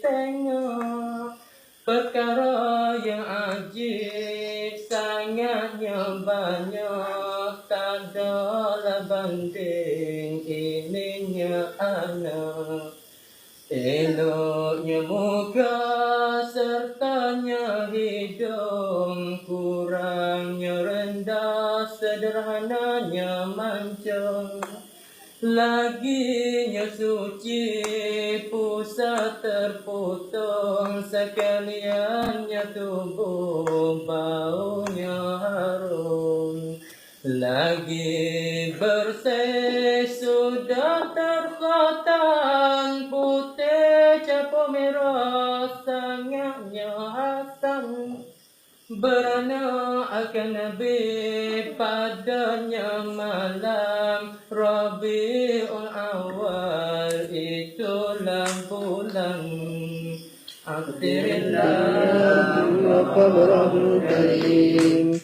Tengok Perkara yang ajib Sangatnya banyak. Tak adalah banding Ininya anak. Eloknya muka sertanya hidung. Kurangnya rendah sederhananya mancung. Laginya suci pusat terpotong Sekaliannya tubuh baunya harum Lagi bersih sudah terkotan Putih capo merah sangatnya asam Beranak akan Nabi padanya malam Rabiul awal itulah bulan Akhirillah وقبره كريم